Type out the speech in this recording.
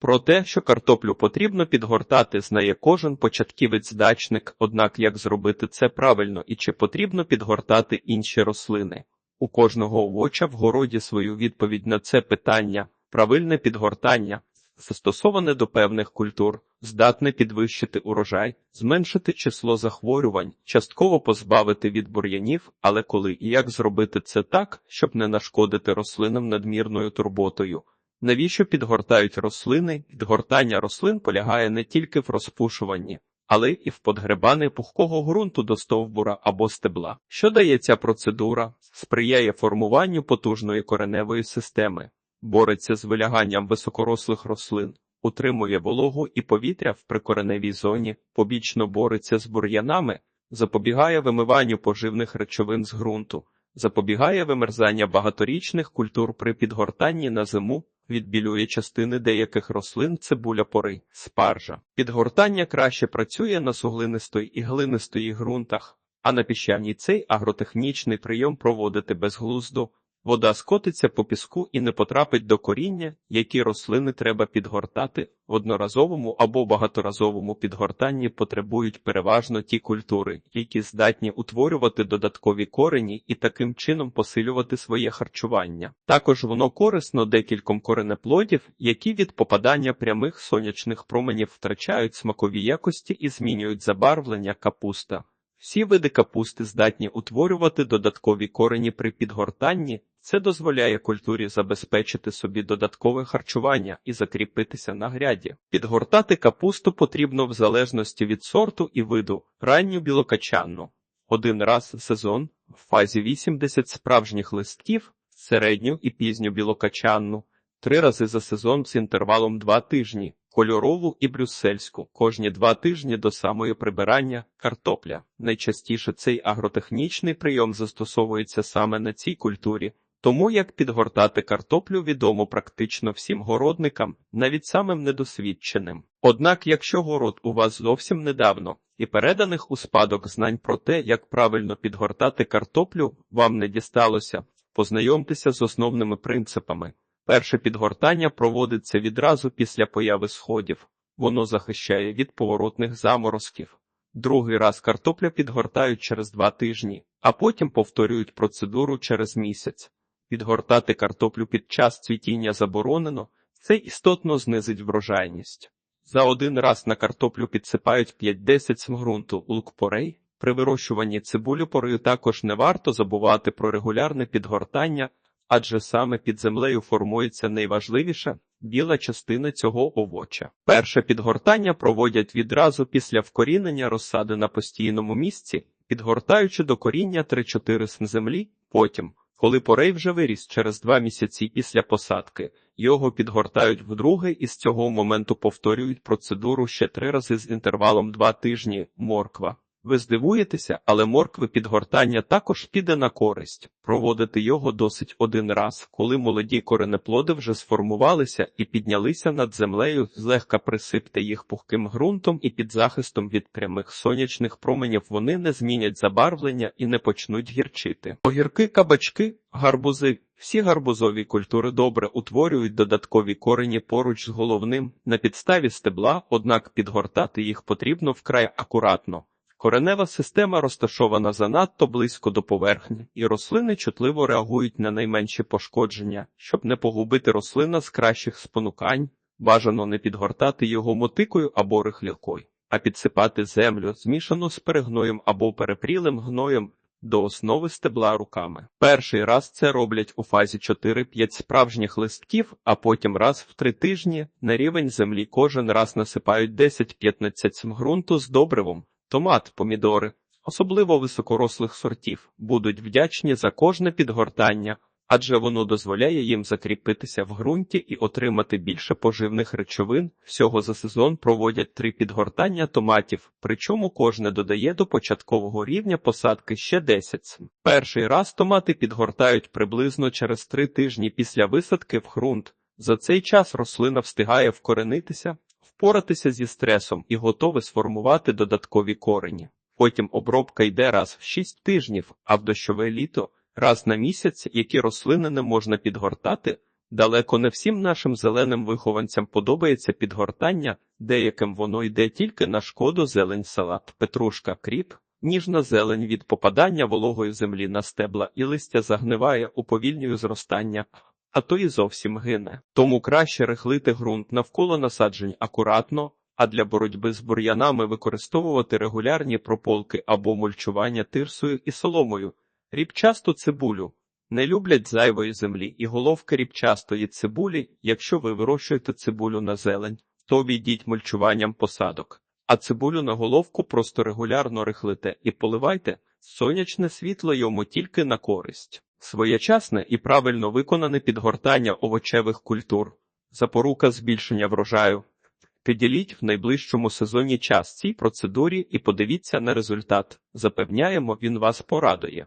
Про те, що картоплю потрібно підгортати, знає кожен початківець-дачник, однак як зробити це правильно і чи потрібно підгортати інші рослини. У кожного овоча в городі свою відповідь на це питання. Правильне підгортання, застосоване до певних культур, здатне підвищити урожай, зменшити число захворювань, частково позбавити від бур'янів, але коли і як зробити це так, щоб не нашкодити рослинам надмірною турботою. Навіщо підгортають рослини? Підгортання рослин полягає не тільки в розпушуванні, але і в подгребанні пухкого ґрунту до стовбура або стебла. Що дає ця процедура? Сприяє формуванню потужної кореневої системи, бореться з виляганням високорослих рослин, утримує вологу і повітря в прикореневій зоні, побічно бореться з бур'янами, запобігає вимиванню поживних речовин з ґрунту, запобігає вимерзання багаторічних культур при підгортанні на зиму, відбілює частини деяких рослин цибуля пори, спаржа. Підгортання краще працює на суглинистої і глинистої ґрунтах, а на піщаній цей агротехнічний прийом проводити безглуздо. Вода скотиться по піску і не потрапить до коріння, які рослини треба підгортати. В одноразовому або багаторазовому підгортанні потребують переважно ті культури, які здатні утворювати додаткові корені і таким чином посилювати своє харчування. Також воно корисно декільком коренеплодів, які від попадання прямих сонячних променів втрачають смакові якості і змінюють забарвлення капуста. Всі види капусти здатні утворювати додаткові корені при підгортанні. Це дозволяє культурі забезпечити собі додаткове харчування і закріпитися на гряді. Підгортати капусту потрібно в залежності від сорту і виду, ранню білокачанну. Один раз в сезон в фазі 80 справжніх листків, середню і пізню білокачанну, три рази за сезон з інтервалом 2 тижні, кольорову і брюссельську, кожні два тижні до самої прибирання картопля. Найчастіше цей агротехнічний прийом застосовується саме на цій культурі. Тому як підгортати картоплю відомо практично всім городникам, навіть самим недосвідченим. Однак, якщо город у вас зовсім недавно і переданих у спадок знань про те, як правильно підгортати картоплю, вам не дісталося, познайомтеся з основними принципами. Перше підгортання проводиться відразу після появи сходів, воно захищає від поворотних заморозків. Другий раз картопля підгортають через два тижні, а потім повторюють процедуру через місяць. Підгортати картоплю під час цвітіння заборонено, це істотно знизить врожайність. За один раз на картоплю підсипають 5-10 см ґрунту лук-порей. При вирощуванні цибулю порою також не варто забувати про регулярне підгортання, адже саме під землею формується найважливіша біла частина цього овоча. Перше підгортання проводять відразу після вкорінення розсади на постійному місці, підгортаючи до коріння 3-4 см землі, потім. Коли порей вже виріс через два місяці після посадки, його підгортають вдруге і з цього моменту повторюють процедуру ще три рази з інтервалом два тижні морква. Ви здивуєтеся, але моркви підгортання також піде на користь. Проводити його досить один раз, коли молоді коренеплоди вже сформувалися і піднялися над землею, злегка присипте їх пухким ґрунтом і під захистом від прямих сонячних променів вони не змінять забарвлення і не почнуть гірчити. Огірки, кабачки, гарбузи. Всі гарбузові культури добре утворюють додаткові корені поруч з головним на підставі стебла, однак підгортати їх потрібно вкрай акуратно. Коренева система розташована занадто близько до поверхні, і рослини чутливо реагують на найменші пошкодження, щоб не погубити рослина з кращих спонукань, бажано не підгортати його мотикою або рихлякою, а підсипати землю, змішану з перегноєм або перепрілим гноєм до основи стебла руками. Перший раз це роблять у фазі 4-5 справжніх листків, а потім раз в три тижні на рівень землі кожен раз насипають 10-15 см ґрунту з добривом. Томат, помідори, особливо високорослих сортів, будуть вдячні за кожне підгортання, адже воно дозволяє їм закріпитися в ґрунті і отримати більше поживних речовин. Всього за сезон проводять три підгортання томатів, причому кожне додає до початкового рівня посадки ще 10. Перший раз томати підгортають приблизно через три тижні після висадки в ґрунт. За цей час рослина встигає вкоренитися, впоратися зі стресом і готове сформувати додаткові корені. Потім обробка йде раз в 6 тижнів, а в дощове літо раз на місяць, які рослини не можна підгортати, Далеко не всім нашим зеленим вихованцям подобається підгортання, деяким воно йде тільки на шкоду зелень салат, петрушка, кріп, ніжна зелень від попадання вологої землі на стебла і листя загниває, уповільнює зростання, а то і зовсім гине. Тому краще рихлити ґрунт навколо насаджень акуратно, а для боротьби з бур'янами використовувати регулярні прополки або мульчування тирсою і соломою, ріпчасту цибулю. Не люблять зайвої землі і головки ріпчастої цибулі. Якщо ви вирощуєте цибулю на зелень, то обійдіть мульчуванням посадок. А цибулю на головку просто регулярно рихлите і поливайте сонячне світло йому тільки на користь. Своєчасне і правильно виконане підгортання овочевих культур. Запорука збільшення врожаю. Підділіть в найближчому сезоні час цій процедурі і подивіться на результат. Запевняємо, він вас порадує.